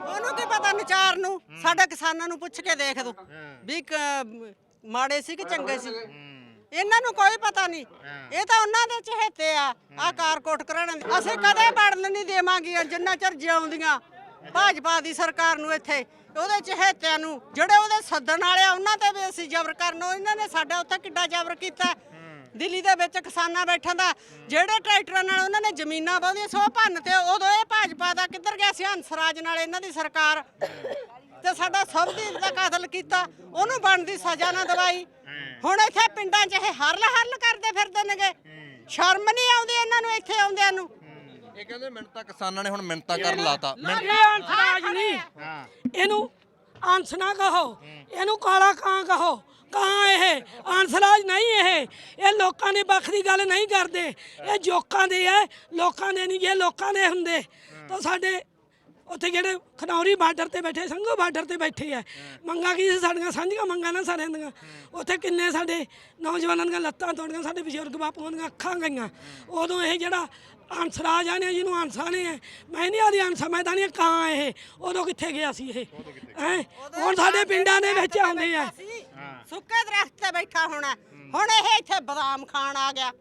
S1: ਉਹਨੂੰ ਕੀ ਪਤਾ ਨਚਾਰ ਨੂੰ? ਸਾਡੇ ਕਿਸਾਨਾਂ ਨੂੰ ਪੁੱਛ ਕੇ ਦੇਖ ਤੂੰ। ਵੀ ਕ- ਮਾੜੇ ਸੀ ਕਿ ਚੰਗੇ ਸੀ? ਇਹਨਾਂ ਨੂੰ ਕੋਈ ਪਤਾ ਨਹੀਂ। ਇਹ ਤਾਂ ਉਹਨਾਂ ਦੇ ਚਹੇਤੇ ਆ। ਆ ਕਾਰਕੋਟ ਕਰਾਉਣ ਅਸੀਂ ਕਦੇ ਵੜਨ ਨਹੀਂ ਦੇਵਾਂਗੀਆਂ ਜਿੰਨਾ ਚਿਰ ਜਿਉਂਦੀਆਂ। ਭਾਜਪਾ ਦੀ ਸਰਕਾਰ ਨੂੰ ਇੱਥੇ। ਉਹਦੇ ਚਹੇਤਿਆਂ ਨੂੰ ਜਿਹੜੇ ਉਹਦੇ ਸੱਦਣ ਵਾਲੇ ਆ ਉਹਨਾਂ ਤੇ ਵੀ ਅਸੀਂ ਜ਼ਬਰ ਕਰਨੋਂ। ਇਹਨਾਂ ਨੇ ਸਾਡਾ ਉੱਥੇ ਕਿੱਡਾ ਜ਼ਬਰ ਕੀਤਾ। ਦਿੱਲੀ ਦੇ ਵਿੱਚ ਕਿਸਾਨਾਂ ਬੈਠਣ ਦਾ ਜਿਹੜੇ ਟਰੈਕਟਰਾਂ ਨਾਲ ਉਹਨਾਂ ਨੇ ਜ਼ਮੀਨਾਂ ਬਹੁਦੀਆਂ ਸੋ ਭੰਨ ਤੇ ਉਦੋਂ ਇਹ ਭਾਜਪਾ ਦਾ ਕਿੱਧਰ ਗਿਆ ਸੀ? ਹੰਸਰਾਜ ਨਾਲ ਇਹਨਾਂ ਦੀ ਸਰਕਾਰ। ਤੇ ਸਾਡਾ ਸਭ ਦੀ ਦਾ ਕਤਲ ਕੀਤਾ ਉਹਨੂੰ ਬਣਦੀ ਸਜ਼ਾ ਨਾ ਦਵਾਈ। ਹੁਣ ਇੱਥੇ ਪਿੰਡਾਂ 'ਚ ਇਹ ਹਰਲ ਹਰਲ ਕਰਦੇ ਫਿਰਦੇ ਨੇਗੇ। ਸ਼ਰਮ ਨਹੀਂ ਆਉਂਦੀ ਇਹਨਾਂ ਨੂੰ ਇੱਥੇ ਆਉਂਦਿਆਂ ਨੂੰ।
S4: ਇਹ ਕਹਿੰਦੇ ਮਿੰਟ ਕਿਸਾਨਾਂ ਨੇ ਹੁਣ ਮਿੰਟਾਂ ਕਰਨ ਲਾਤਾ।
S2: ਨਹੀਂ। ਇਹਨੂੰ ਅੰਸ ਨਾ ਕਹੋ ਇਹਨੂੰ ਕਾਲਾ ਕਾਂ ਕਹੋ। ਕਾਂ ਇਹ? ਅੰਸਰਾਜ ਨਹੀਂ ਇਹ। ਇਹ ਲੋਕਾਂ ਦੇ ਪੱਖ ਦੀ ਗੱਲ ਨਹੀਂ ਕਰਦੇ। ਇਹ ਜੋਕਾਂ ਦੇ ਐ। ਲੋਕਾਂ ਦੇ ਨਹੀਂ ਜੇ ਲੋਕਾਂ ਦੇ ਹੁੰਦੇ। ਤਾਂ ਸਾਡੇ ਉੱਥੇ ਜਿਹੜੇ ਖਨੌਰੀ ਬਾਰਡਰ ਤੇ ਬੈਠੇ ਸੰਘੋ ਬਾਰਡਰ ਤੇ ਬੈਠੇ ਆ ਮੰਗਾ ਕੀ ਸੀ ਸਾਡੀਆਂ? ਸਾਂਝੀਆਂ ਮੰਗਾਂ ਨਾ ਸਾਰਿਆਂ ਦੀਆਂ। ਉੱਥੇ ਕਿੰਨੇ ਸਾਡੇ ਨੌਜਵਾਨਾਂ ਦੀਆਂ ਲੱਤਾਂ ਤੋੜੀਆਂ ਸਾਡੇ ਬਜ਼ੁਰਗ ਬਾਪੂਆਂ ਦੀਆਂ ਅੱਖਾਂ ਗਈਆਂ। ਉਦੋਂ ਇਹ ਜਿਹੜਾ ਅੰਸਰਾਜ ਆਨੇ ਜਿਹਨੂੰ ਅੰਸਾ ਨੇ ਹੈ, ਮੈਂ ਨਹੀਂ ਆਦੀ ਅੰਸਾ ਮੈਂ ਤਾਂ ਨਹੀਂ ਕਾਂ ਇਹ। ਉਦੋਂ ਕਿੱਥੇ ਗਿਆ ਸੀ ਇਹ? ਹੈ? ਹੁਣ ਸਾਡੇ ਪਿੰਡਾਂ ਦੇ ਵਿੱਚ ਆਉਂਦੇ ਆ
S1: ਸੁੱਕੇ ਦਰਖਤ ਤੇ ਬੈਠਾ ਹੋਣਾ। ਹੁਣ ਇਹ ਇੱਥੇ ਬਦਾਮ ਖਾਣ ਆ ਗਿਆ।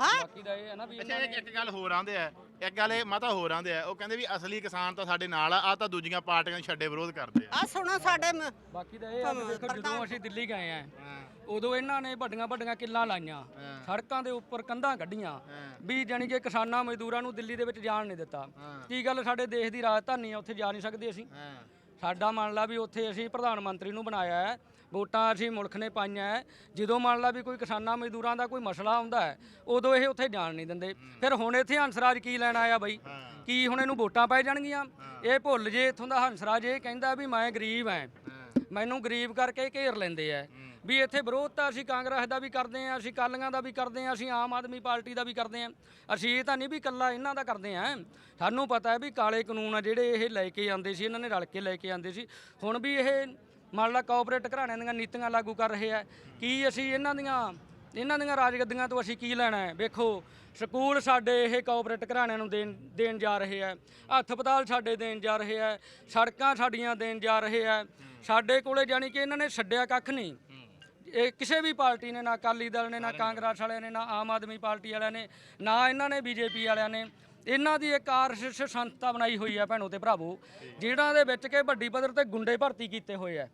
S1: ਹਾਂ।
S3: ਅੱਛਾ ਇੱਕ ਇੱਕ ਗੱਲ ਹੋਰ ਆਂਦੇ ਆ। ਇੱਕ ਗੱਲ ਇਹ ਮਾਤਾ ਹੋਰ ਆਂਦੇ ਆ। ਉਹ ਕਹਿੰਦੇ ਵੀ ਅਸਲੀ ਕਿਸਾਨ ਤਾਂ ਸਾਡੇ ਨਾਲ ਆ ਆ ਤਾਂ ਦੂਜੀਆਂ ਪਾਰਟੀਆਂ ਛੱਡੇ ਵਿਰੋਧ ਕਰਦੇ ਆ।
S1: ਆ ਸੁਣੋ ਸਾਡੇ ਮ-
S6: ਬਾਕੀ ਤਾਂ ਇਹ ਆ ਵੀ ਦੇਖੋ ਜਦੋਂ ਅਸੀਂ ਦਿੱਲੀ ਗਏ ਆ ਉਦੋਂ ਇਹਨਾਂ ਨੇ ਵੱਡੀਆਂ ਵੱਡੀਆਂ ਕਿੱਲਾਂ ਲਾਈਆਂ। ਸੜਕਾਂ ਦੇ ਉੱਪਰ ਕੰਧਾਂ ਕੱਢੀਆਂ। ਵੀ ਜਾਣੀ ਕਿ ਕਿਸਾਨਾਂ ਮਜ਼ਦੂਰਾਂ ਨੂੰ ਦਿੱਲੀ ਦੇ ਵਿੱਚ ਜਾਣ ਨਹੀਂ ਦਿੱਤਾ। ਕੀ ਗੱਲ ਸਾਡੇ ਦੇਸ਼ ਦੀ ਰਾਜਧਾਨੀ ਆ ਉੱਥੇ ਜਾ ਨਹੀਂ ਸਕਦੇ ਅਸੀਂ। ਸਾਡਾ ਮੰਨ ਲਾ ਵੀ ਉੱਥੇ ਅਸੀਂ ਪ੍ਰਧਾਨ ਮੰਤਰੀ ਨੂੰ ਬਣਾਇਆ ਹੈ। ਵੋਟਾਂ ਅਸੀਂ ਮੁਲਕ ਨੇ ਪਾਈਆਂ ਹੈ ਜਦੋਂ ਮੰਨ ਲਾ ਵੀ ਕੋਈ ਕਿਸਾਨਾਂ ਮਜ਼ਦੂਰਾਂ ਦਾ ਕੋਈ ਮਸਲਾ ਆਉਂਦਾ ਹੈ ਉਦੋਂ ਇਹ ਉੱਥੇ ਜਾਣ ਨਹੀਂ ਦਿੰਦੇ। ਫਿਰ ਹੁਣ ਇੱਥੇ ਹੰਸਰਾਜ ਕੀ ਲੈਣ ਆਇਆ ਬਈ? ਕੀ ਹੁਣ ਇਹਨੂੰ ਵੋਟਾਂ ਪੈ ਜਾਣਗੀਆਂ? ਇਹ ਭੁੱਲ ਜੇ ਇੱਥੋਂ ਦਾ ਹੰਸਰਾਜ ਇਹ ਕਹਿੰਦਾ ਵੀ ਮੈਂ ਗਰੀਬ ਐ। ਮੈਨੂੰ ਗਰੀਬ ਕਰਕੇ ਘੇਰ ਲੈਂਦੇ ਆ ਵੀ ਇੱਥੇ ਵਿਰੋਧ ਤਾਂ ਅਸੀਂ ਕਾਂਗਰਸ ਦਾ ਵੀ ਕਰਦੇ ਆ ਅਸੀਂ ਕਾਲੀਆਂ ਦਾ ਵੀ ਕਰਦੇ ਆ ਅਸੀਂ ਆਮ ਆਦਮੀ ਪਾਰਟੀ ਦਾ ਵੀ ਕਰਦੇ ਆ। ਅਸੀਂ ਇਹ ਤਾਂ ਨਹੀਂ ਵੀ ਇਕੱਲਾ ਇਹਨਾਂ ਦਾ ਕਰਦੇ ਆ। ਸਾਨੂੰ ਪਤਾ ਹੈ ਵੀ ਕਾਲੇ ਕਾਨੂੰਨ ਆ ਜਿਹੜੇ ਇਹ ਲੈ ਕੇ ਆਉਂਦੇ ਸੀ ਇਹਨਾਂ ਨੇ ਰਲ ਕੇ ਲੈ ਕੇ ਆਉਂਦੇ ਸੀ। ਹੁਣ ਵੀ ਇਹ ਮੰਨ ਲਾ ਕੋਆਪਰੇਟ ਘਰਾਣਿਆਂ ਦੀਆਂ ਨੀਤੀਆਂ ਲਾਗੂ ਕਰ ਰਹੇ ਆ ਕੀ ਅਸੀਂ ਇਹਨਾਂ ਦੀਆਂ ਇਹਨਾਂ ਦੀਆਂ ਰਾਜਗੱਦੀਆਂ ਤੋਂ ਅਸੀਂ ਕੀ ਲੈਣਾ ਹੈ? ਵੇਖੋ ਸਕੂਲ ਸਾਡੇ ਇਹ ਕੋਆਪਰੇਟ ਘਰਾਣਿਆਂ ਨੂੰ ਦੇਣ ਦੇਣ ਜਾ ਰਹੇ ਆ ਹਸਪਤਾਲ ਸਾਡੇ ਦੇਣ ਜਾ ਰਹੇ ਆ ਸੜਕਾਂ ਸਾਡੀਆਂ ਦੇਣ ਜਾ ਰਹੇ ਆ ਸਾਡੇ ਕੋਲੇ ਜਾਣੀ ਕਿ ਇਹਨਾਂ ਨੇ ਛੱਡਿਆ ਕੱਖ ਨਹੀਂ। ਇਹ ਕਿਸੇ ਵੀ ਪਾਰਟੀ ਨੇ ਨਾ ਅਕਾਲੀ ਦਲ ਨੇ ਨਾ ਕਾਂਗਰਸ ਵਾਲਿਆਂ ਨੇ ਨਾ ਆਮ ਆਦਮੀ ਪਾਰਟੀ ਵਾਲਿਆਂ ਨੇ ਨਾ ਇਹਨਾਂ ਨੇ ਬੀਜੇਪੀ ਵਾਲਿਆਂ ਨੇ। ਇਹਨਾਂ ਦੀ ਇੱਕ ਆਰਐਸਐਸ ਸੰਸਥਾ ਬਣਾਈ ਹੋਈ ਹੈ ਭੈਣੋ ਤੇ ਭਰਾਵੋ ਜਿਹੜਾ ਦੇ ਵਿੱਚ ਕਿ ਵੱਡੀ ਪੱਧਰ ਤੇ ਗੁੰਡੇ ਭਰਤੀ ਕੀਤੇ ਹੋਏ ਆ।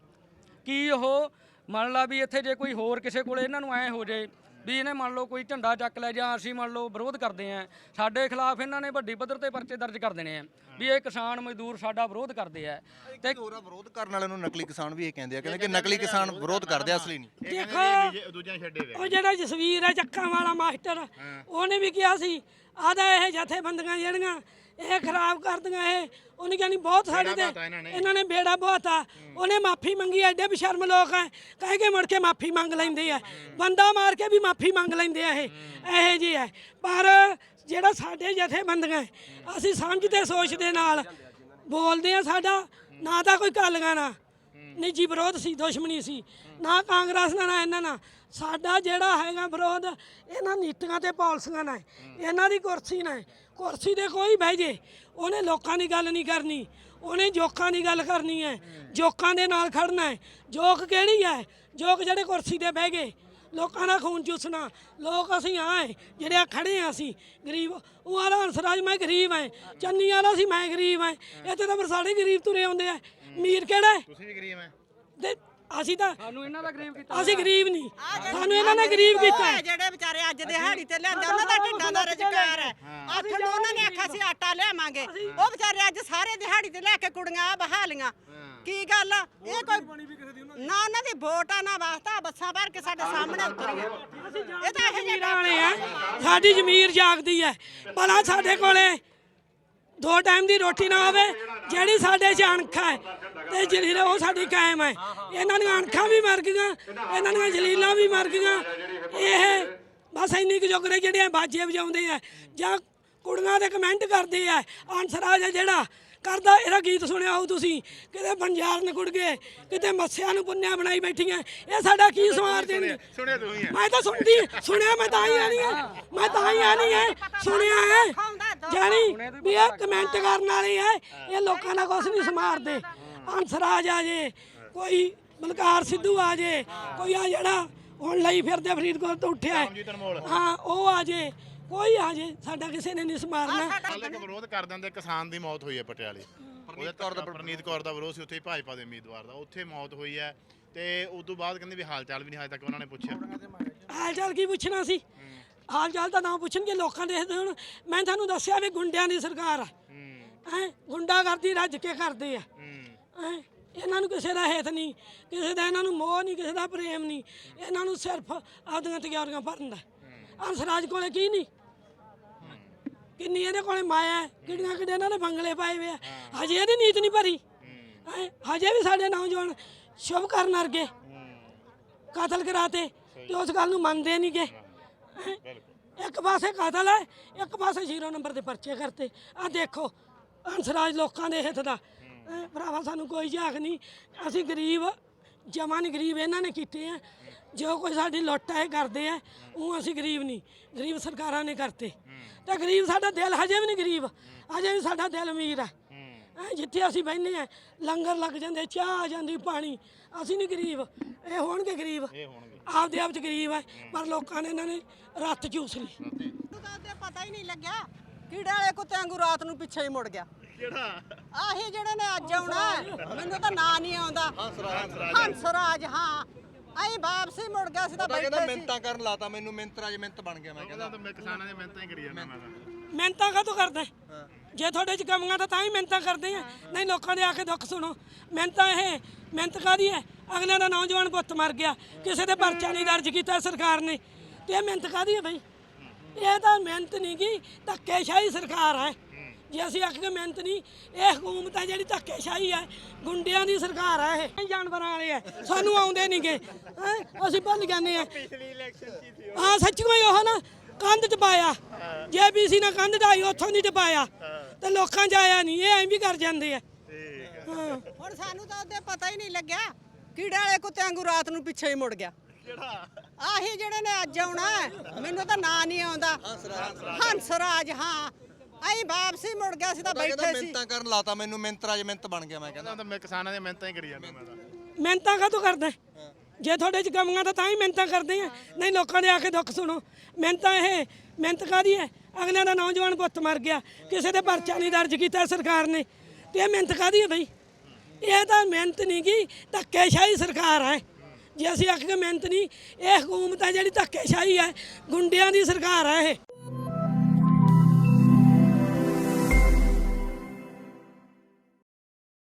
S6: ਕੀ ਉਹ, ਮੰਨ ਲਾ ਵੀ ਇੱਥੇ ਜੇ ਕੋਈ ਹੋਰ ਕਿਸੇ ਕੋਲੇ ਇਹਨਾਂ ਨੂੰ ਐ ਹੋ ਜੇ ਵੀ ਇਹਨੇ ਮੰਨ ਲਓ ਕੋਈ ਝੰਡਾ ਚੱਕ ਲੈ ਜਾਂ ਅਸੀਂ ਮੰਨ ਲਓ ਵਿਰੋਧ ਕਰਦੇ ਆ ਸਾਡੇ ਖਿਲਾਫ ਇਹਨਾਂ ਨੇ ਵੱਡੀ ਪੱਧਰ ਤੇ ਪਰਚੇ ਦਰਜ ਕਰ ਦੇਣੇ ਆ ਵੀ ਇਹ ਕਿਸਾਨ ਮਜ਼ਦੂਰ ਸਾਡਾ ਵਿਰੋਧ ਕਰਦੇ ਆ।
S4: ਤੇ ਹੋਰਾ ਵਿਰੋਧ ਕਰਨ ਵਾਲਿਆਂ ਨੂੰ ਨਕਲੀ ਕਿਸਾਨ ਵੀ ਇਹ ਕਹਿੰਦੇ ਆ ਕਹਿੰਦੇ ਕਿ ਨਕਲੀ ਕਿਸਾਨ ਵਿਰੋਧ ਕਰਦੇ ਆ ਅਸਲੀ ਨਹੀਂ।
S2: ਦੇਖੋ
S3: ਦੂਜਿਆਂ ਛੱਡੇ ਵੇ
S2: ਉਹ ਜਿਹੜਾ ਜਸਵੀਰ ਹੈ ਚੱਕਾਂ ਵਾਲਾ ਮਾਸਟਰ ਉਹਨੇ ਵੀ ਕਿਹਾ ਸੀ ਆਦਾ ਇਹ ਜਥੇਬੰਦੀਆਂ ਜਿਹੜੀਆਂ ਇਹ ਖਰਾਬ ਕਰਦੀਆਂ ਇਹ। ਉਹਨੇ ਕਹਿੰਦੀ ਬਹੁਤ ਸਾਡੇ ਤੇ
S3: ਇਹਨਾਂ ਨੇ।
S2: ਬੇੜਾ ਬਹਾਤਾ। ਉਹਨੇ ਮਾਫੀ ਮੰਗੀ ਐਡੇ ਬਸ਼ਰਮ ਲੋਕ ਐ ਕਹਿ ਕੇ ਮੁੜ ਕੇ ਮਾਫੀ ਮੰਗ ਲੈਂਦੇ ਆ। ਬੰਦਾ ਮਾਰ ਕੇ ਵੀ ਮਾਫੀ ਮੰਗ ਲੈਂਦੇ ਆ ਇਹ। ਇਹੋ ਜਿਹੇ ਐ ਪਰ ਜਿਹੜਾ ਸਾਡੇ ਜਥੇਬੰਦੀਆਂ ਅਸੀਂ ਸਮਝਦੇ ਸੋਚਦੇ ਨਾਲ। ਬੋਲਦੇ ਆ ਸਾਡਾ ਨਾ ਤਾਂ ਕੋਈ ਕਾਲੀਆਂ ਨਾ ਨਿੱਜੀ ਵਿਰੋਧ ਸੀ ਦੁਸ਼ਮਣੀ ਸੀ। ਨਾ ਕਾਂਗਰਸ ਨਾਲ ਨਾ ਇਹਨਾਂ ਨਾਲ। ਸਾਡਾ ਜਿਹੜਾ ਹੈਗਾ ਵਿਰੋਧ ਇਹਨਾਂ ਨੀਤੀਆਂ ਤੇ ਪਾਲਿਸੀਆਂ ਨਾਲ। ਇਹਨਾਂ ਦੀ ਕੁਰਸੀ ਨਾਲ। ਕੁਰਸੀ ਤੇ ਕੋਈ ਬਹਿ ਜੇ। ਉਹਨੇ ਲੋਕਾਂ ਦੀ ਗੱਲ ਨਹੀਂ ਕਰਨੀ। ਉਹਨੇ ਜੋਕਾਂ ਦੀ ਗੱਲ ਕਰਨੀ ਹੈ। ਜੋਕਾਂ ਦੇ ਨਾਲ ਖੜਨਾ ਹੈ। ਜੋਕ ਕਿਹੜੀ ਹੈ? ਜੋਕ ਜਿਹੜੇ ਕੁਰਸੀ ਤੇ ਬਹਿ ਗਏ। ਲੋਕਾਂ ਦਾ ਖੂਨ ਚੂਸਣਾ। ਲੋਕ ਅਸੀਂ ਆਏ ਜਿਹੜੇ ਆ ਖੜੇ ਆ ਅਸੀਂ। ਗਰੀਬ ਉਹ ਆਲਾ ਹੰਸਰਾਜ ਮੈਂ ਗਰੀਬ ਐ ਚੰਨੀ ਵਾਲਾ ਸੀ ਮੈਂ ਗਰੀਬ ਐ ਇੱਥੇ ਤਾਂ ਫਿਰ ਸਾਡੇ ਗਰੀਬ ਤੁਰੇ ਆਉਂਦੇ ਆ। ਅਮੀਰ ਕਿਹੜਾ?
S3: ਤੁਸੀਂ ਵੀ ਗਰੀਬ ਐ
S2: ਅਸੀਂ ਤਾਂ
S6: ਸਾਨੂੰ ਇਹਨਾਂ ਦਾ ਗਰੀਬ ਕੀਤਾ
S2: ਅਸੀਂ ਗਰੀਬ ਨਹੀਂ। ਸਾਨੂੰ ਇਹਨਾਂ ਨੇ ਗਰੀਬ ਕੀਤਾ। ਹੈ।
S1: ਜਿਹੜੇ ਵਿਚਾਰੇ ਅੱਜ ਦਿਹਾੜੀ ਤੇ ਲਿਆਂਦੇ ਉਹਨਾਂ ਦਾ ਢਿੱਡਾਂ ਦਾ ਰੁਜ਼ਗਾਰ ਹੈ। ਆਥਣ ਨੂੰ ਉਹਨਾਂ ਨੇ ਆਖਿਆ ਸੀ ਆਟਾ ਲਿਆਵਾਂਗੇ। ਉਹ ਵਿਚਾਰੇ ਅੱਜ ਸਾਰੇ ਦਿਹਾੜੀ ਤੇ ਲੈ ਕੇ ਕੁੜੀਆਂ ਆ ਬਹਾ ਲੀਆਂ ਕੀ ਗੱਲ ਆ? ਇਹ ਕੋਈ ਨਾ ਉਹਨਾਂ ਦੀ ਵੋਟ ਆ ਨਾ ਵਾਸਤਾ ਬੱਸਾਂ ਭਰ ਕੇ ਸਾਡੇ ਸਾਹਮਣੇ ਉਤਰੀਆਂ। ਇਹ ਤਾਂ ਇਹ
S2: ਜ਼ਮੀਰਾਂ ਵਾਲੇ ਆ। ਸਾਡੀ ਜ਼ਮੀਰ ਜਾਗਦੀ ਹੈ। ਭਲਾ ਸਾਡੇ ਕੋਲੇ ਦੋ ਟਾਈਮ ਦੀ ਰੋਟੀ ਨਾ ਆਵੇ ਜਿਹੜੀ ਸਾਡੇ ਚ ਅਣਖਾ ਹੈ ਤੇ ਜਲੀਲ ਉਹ ਸਾਡੀ ਕਾਇਮ ਹੈ। ਇਹਨਾਂ ਦੀਆਂ ਅਣਖਾਂ ਵੀ ਮਰ ਗਈਆਂ ਇਹਨਾਂ ਦੀਆਂ ਜਲੀਲਾਂ ਵੀ ਮਰ ਗਈਆਂ। ਇਹ ਬਸ ਇੰਨੀ ਕੁ ਜੋਗਰੇ ਜਿਹੜੀਆਂ ਬਾਜੇ ਵਜਾਉਂਦੇ ਆ ਜਾਂ ਕੁੜੀਆਂ ਦੇ ਕਮੈਂਟ ਕਰਦੇ ਆ ਅਨਸਰਾਜ ਆ ਜਿਹੜਾ ਕਰਦਾ ਇਹਦਾ ਗੀਤ ਸੁਣਿਆ ਹੋ ਤੁਸੀਂ। ਕਿਤੇ ਬੰਜਾਰ ਨੇ ਕੁੜ ਗਏ ਕਿਤੇ ਮੱਸਿਆ ਨੂੰ ਪੁੰਨਿਆ ਬਣਾਈ ਬੈਠੀਆਂ। ਇਹ ਸਾਡਾ ਕੀ ਸਮਾਰ ਦੇਣਗੇ
S3: ਸੁਣਿਆ ਤੂੰ ਹੀ ਆ
S2: ਮੈਂ ਤਾਂ ਸੁਣਦੀ ਸੁਣਿਆ ਮੈਂ ਤਾਂ ਹੀ ਆਣੀ ਹੈ ਮੈਂ ਤਾਂ ਹੀ ਆਣੀ ਹੈ ਸੁਣਿਆ ਹੈ। ਜਾਣੀ ਵੀ ਇਹ ਕਮੈਂਟ ਕਰਨ ਵਾਲੇ ਹੈ ਇਹ ਲੋਕਾਂ ਦਾ ਕੁਝ ਨਹੀਂ ਸਮਾਰਦੇ। ਹੰਸਰਾਜ ਆ ਜੇ ਕੋਈ ਬਲਕਾਰ ਸਿੱਧੂ ਆ ਜੇ ਕੋਈ ਆ ਜਿਹੜਾ ਹੁਣ ਲਈ ਫਿਰਦੇ ਫਰੀਦਕੋਟ ਤੋਂ ਉੱਠਿਆ ਹੈ। ਹਾਂ ਉਹ ਆ ਜੇ ਕੋਈ ਆ ਜੇ ਸਾਡਾ ਕਿਸੇ ਨੇ ਨਹੀਂ ਸਮਾਰਨਾ।
S3: ਕੱਲ ਇੱਕ ਵਿਰੋਧ ਕਰ ਦਿੰਦੇ ਕਿਸਾਨ ਦੀ ਮੌਤ ਹੋਈ ਹੈ ਪਟਿਆਲੇ। ਪਰਨੀਤ ਕੌਰ ਦਾ ਪਰਨੀਤ ਕੌਰ ਦਾ ਵਿਰੋਧ ਸੀ ਉੱਥੇ ਭਾਜਪਾ ਦੇ ਉਮੀਦਵਾਰ ਦਾ। ਉੱਥੇ ਮੌਤ ਹੋਈ ਹੈ ਤੇ ਉਸ ਤੋਂ ਬਾਅਦ ਕਹਿੰਦੇ ਵੀ ਹਾਲ ਚਾਲ ਵੀ ਨਹੀਂ ਹਜੇ ਤੱਕ ਉਹਨਾਂ ਨੇ ਪੁੱਛਿਆ।
S2: ਹਾਲ ਚਾਲ ਕੀ ਪੁੱਛਣਾ ਸੀ? ਹਾਲ ਚਾਲ ਤਾਂ ਨਾ ਪੁੱਛਣਗੇ ਲੋਕਾਂ ਦੇ ਹੁਣ ਮੈਂ ਤੁਹਾਨੂੰ ਦੱਸਿਆ ਵੀ ਗੁੰਡਿਆਂ ਦੀ ਸਰਕਾਰ ਆ। ਹੈ। ਗੁੰਡਾਗਰਦੀ ਰੱਜ ਕੇ ਕਰਦੇ ਆ। ਹੈਂ। ਇਹਨਾਂ ਨੂੰ ਕਿਸੇ ਦਾ ਹੇਤ ਨਹੀਂ ਕਿਸੇ ਦਾ ਇਹਨਾਂ ਨੂੰ ਮੋਹ ਨਹੀਂ ਕਿਸੇ ਦਾ ਪ੍ਰੇਮ ਨਹੀਂ। ਇਹਨਾਂ ਨੂੰ ਸਿਰਫ ਆਪਦੀਆਂ ਤਿਆਰੀਆਂ ਭਰਨ ਦਾ। ਅੰਸਰਾਜ ਕੋਲੇ ਕੀ ਨਹੀਂ? ਕਿੰਨੀ ਇਹਦੇ ਕੋਲੇ ਮਾਇਆ ਹੈ, ਕਿਹੜੀਆਂ ਕਿਹੜੀਆਂ ਇਹਨਾਂ ਨੇ ਬੰਗਲੇ ਪਾਏ ਹੋਏ ਆ? ਹਜੇ ਇਹਦੀ ਨੀਤ ਨਹੀਂ ਭਰੀ। ਹੈਂ। ਹਜੇ ਵੀ ਸਾਡੇ ਨੌਜਵਾਨ ਸ਼ੁਭ ਕਰਨ ਵਰਗੇ। ਕਤਲ ਕਰਾਤੇ ਤੇ ਉਸ ਗੱਲ ਨੂੰ ਮੰਨਦੇ ਨਹੀਂਗੇ ਇੱਕ ਪਾਸੇ ਕਤਲ ਹੈ ਇੱਕ ਪਾਸੇ ਜ਼ੀਰੋ ਨੰਬਰ ਦੇ ਪਰਚੇ ਕਰਤੇ। ਆ ਦੇਖੋ ਹੰਸਰਾਜ ਲੋਕਾਂ ਦੇ ਹਿੱਤ ਦਾ। ਹੈਂ, ਭਰਾਵਾ ਸਾਨੂੰ ਕੋਈ ਝਾਕ ਨਹੀਂ। ਅਸੀਂ ਗਰੀਬ ਜਮਾਂ ਨਹੀਂ ਗਰੀਬ ਇਹਨਾਂ ਨੇ ਕੀਤੇ ਆ। ਜੋ ਕੋਈ ਸਾਡੀ ਲੁੱਟ ਹੈ ਕਰਦੇ ਆ ਉਹ ਅਸੀਂ ਗਰੀਬ ਨਹੀਂ। ਗਰੀਬ ਸਰਕਾਰਾਂ ਨੇ ਕਰਤੇ। ਤੇ ਗਰੀਬ ਸਾਡਾ ਦਿਲ ਹਜੇ ਵੀ ਨਹੀਂ ਗਰੀਬ। ਹਜੇ ਵੀ ਸਾਡਾ ਦਿਲ ਅਮੀਰ ਹੈ ਹੈਂ, ਜਿੱਥੇ ਅਸੀਂ ਬੈਠੇ ਆ ਲੰਗਰ ਲੱਗ ਜਾਂਦੇ ਚਾਹ ਆ ਜਾਂਦੀ ਪਾਣੀ। ਅਸੀਂ ਨਹੀਂ ਗਰੀਬ ਇਹ ਹੋਣਗੇ ਗਰੀਬ।
S3: ਇਹ ਹੋਣਗੇ।
S2: ਆਪਦੇ ਆਪ ਚ ਗਰੀਬ ਹੈ ਪਰ ਲੋਕਾਂ ਨੇ ਇਹਨਾਂ ਨੇ ਰੱਤ ਚੂਸ ਲਈ।
S1: ਮੈਨੂੰ ਤਾਂ ਅੱਧੇ ਪਤਾ ਹੀ ਨਹੀਂ ਲੱਗਿਆ ਕੀੜੇ ਵਾਲੇ ਕੁੱਤੇ ਵਾਂਗੂ ਰਾਤ ਨੂੰ ਪਿੱਛੇ ਹੀ ਮੁੜ ਗਿਆ।
S3: ਕਿਹੜਾ?
S1: ਆਹੀ ਜਿਹੜੇ ਨੇ ਅੱਜ ਆਉਣਾ ਹੈ। ਮੈਨੂੰ ਤਾਂ ਨਾਂ ਨਹੀਂ ਆਉਂਦਾ। ਹੰਸਰਾਜ। ਹਾਂ। ਆਈ ਵਾਪਸੀ ਮੁੜ ਗਿਆ ਸੀ ਤਾਂ
S4: ਤਾਂ ਕਹਿੰਦਾ
S1: ਬੈਠੇ ਸੀ।
S4: ਮਿੰਤਾਂ ਕਰਨ ਲਾਤਾ ਮੈਨੂੰ ਮਿੰਤਰਾਜ ਮਿੰਤ ਬਣ ਗਿਆ ਮੈਂ ਕਹਿੰਦਾ।
S3: ਮੈਂ ਕਿਸਾਨਾਂ ਦੀਆਂ ਮਿਹਨਤਾਂ ਹੀ ਕਰੀ ਜਾਂਦਾ ਮੈਂ ਤਾਂ।
S2: ਮਿਹਨਤਾਂ ਕਾਹਤੋਂ ਕਰਦਾ? ਹੈ? ਜੇ ਤੁਹਾਡੇ ਚ ਕਮੀਆਂ ਤਾਂ ਤਾਂ ਹੀ ਮਿਹਨਤਾਂ ਕਰਦੇ ਆ। ਨਹੀਂ ਲੋਕਾਂ ਦੇ ਆ ਕੇ ਦੁੱਖ ਸੁਣੋ। ਮਿਹਨਤਾਂ ਇਹ ਮਿਹਨਤ ਕਾਦੀ ਹੈ? ਅਗਲਿਆਂ ਦਾ ਨੌਜਵਾਨ ਪੁੱਤ ਮਰ ਗਿਆ। ਕਿਸੇ ਦੇ ਪਰਚਾ ਨਹੀਂ ਦਰਜ ਕੀਤਾ ਸਰਕਾਰ ਨੇ। ਤੇ ਇਹ ਮਿਹਨਤ ਕਾਦੀ ਹੈ ਬਈ? ਇਹ ਤਾਂ ਮਿਹਨਤ ਨਹੀਂ ਗੀ ਧੱਕੇਸ਼ਾਹੀ ਸਰਕਾਰ ਹੈ। ਜੇ ਅਸੀਂ ਆਖ ਕੇ ਮਿਹਨਤ ਨਹੀਂ ਇਹ ਹਕੂਮਤ ਹੈ ਜਿਹੜੀ ਧੱਕੇਸ਼ਾਹੀ ਹੈ। ਗੁੰਡਿਆਂ ਦੀ ਸਰਕਾਰ ਹੈ ਇਹ। ਜਾਨਵਰਾਂ ਵਾਲੇ ਹੈ। ਸਾਨੂੰ ਆਉਂਦੇ ਨਹੀਂਗੇ ਹੈ? ਅਸੀਂ ਭੁੱਲ ਜਾਂਦੇ ਆ ਪਿਛਲੀ ਇਲੈਕਸ਼ਨ ਸੀ ਹਾਂ ਸੱਚੀਓ ਹੀ ਉਹ ਨਾ। ਕੰਧ ਚ ਪਾਇਆ ਜੇਬੀਸੀ ਨੇ ਕੰਧ ਢਾਈ ਉੱਥੋਂ ਦੀ ਚ ਪਾਇਆ ਤੇ ਲੋਕਾਂ ਚ ਆਇਆ ਨਹੀਂ ਇਹ ਐਂ ਵੀ ਕਰ ਜਾਂਦੇ ਆ। ਹਾਂ।
S1: ਹੁਣ ਸਾਨੂੰ ਤਾਂ ਉਹਦੇ ਪਤਾ ਹੀ ਨਹੀਂ ਲੱਗਿਆ ਕੀੜੇ ਵਾਲੇ ਕੁੱਤੇ ਵਾਂਗੂ ਰਾਤ ਨੂੰ ਪਿੱਛੇ ਹੀ ਮੁੜ ਗਿਆ।
S3: ਕਿਹੜਾ?
S1: ਆਹੀ ਜਿਹੜੇ ਨੇ ਅੱਜ ਆਉਣਾ ਹੈ। ਮੈਨੂੰ ਤਾਂ ਨਾਂ ਨਹੀਂ ਆਉਂਦਾ। ਹੰਸਰਾਜ ਹਾਂ। ਆਈ ਵਾਪਸੀ ਮੁੜ ਗਿਆ ਸੀ
S4: ਤਾਂ ਕਹਿੰਦਾ
S1: ਬੈਠੇ ਸੀ।
S4: ਮਿੰਤਾਂ ਕਰਨ ਲਾਤਾ ਮੈਨੂੰ ਮਿੰਤਰਾਜ ਮਿੰਤ ਬਣ ਗਿਆ ਮੈਂ ਕਹਿੰਦਾ
S3: ਕਹਿੰਦਾ। ਤਾਂ ਮੈਂ ਕਿਸਾਨਾਂ ਦੀਆਂ ਮਿਹਨਤਾਂ ਹੀ ਕਰੀ ਜਾਂਦਾ ਮੈਂ ਤਾਂ।
S2: ਮਿਹਨਤਾਂ ਕਾਹਤੋਂ ਕਰਦਾ? ਹੈ? ਜੇ ਤੁਹਾਡੇ ਚ ਕਮੀਆਂ ਤਾਂ ਤਾਂ ਹੀ ਮਿਹਨਤਾਂ ਕਰਦੇ ਆ। ਨਹੀਂ, ਲੋਕਾਂ ਦੇ ਆ ਕੇ ਦੁੱਖ ਸੁਣੋ। ਮਿਹਨਤਾਂ ਇਹ, ਮਿਹਨਤ ਕਾਦੀ ਹੈ? ਅਗਲਿਆਂ ਦਾ ਨੌਜਵਾਨ ਪੁੱਤ ਮਰ ਗਿਆ। ਕਿਸੇ ਦੇ ਪਰਚਾ ਨਹੀਂ ਦਰਜ ਕੀਤਾ ਸਰਕਾਰ ਨੇ। ਤੇ ਇਹ ਮਿਹਨਤ ਕਾਦੀ ਹੈ ਬਈ? ਇਹ ਤਾਂ ਮਿਹਨਤ ਨਹੀਂ ਗੀ, ਧੱਕੇਸ਼ਾਹੀ ਸਰਕਾਰ ਹੈ। ਜੇ ਅਸੀਂ ਆਖ ਕੇ ਮਿਹਨਤ ਨਹੀਂ ਇਹ ਹਕੂਮਤ ਹੈ ਜਿਹੜੀ ਧੱਕੇਸ਼ਾਹੀ ਹੈ। ਗੁੰਡਿਆਂ ਦੀ ਸਰਕਾਰ ਹੈ ਇਹ।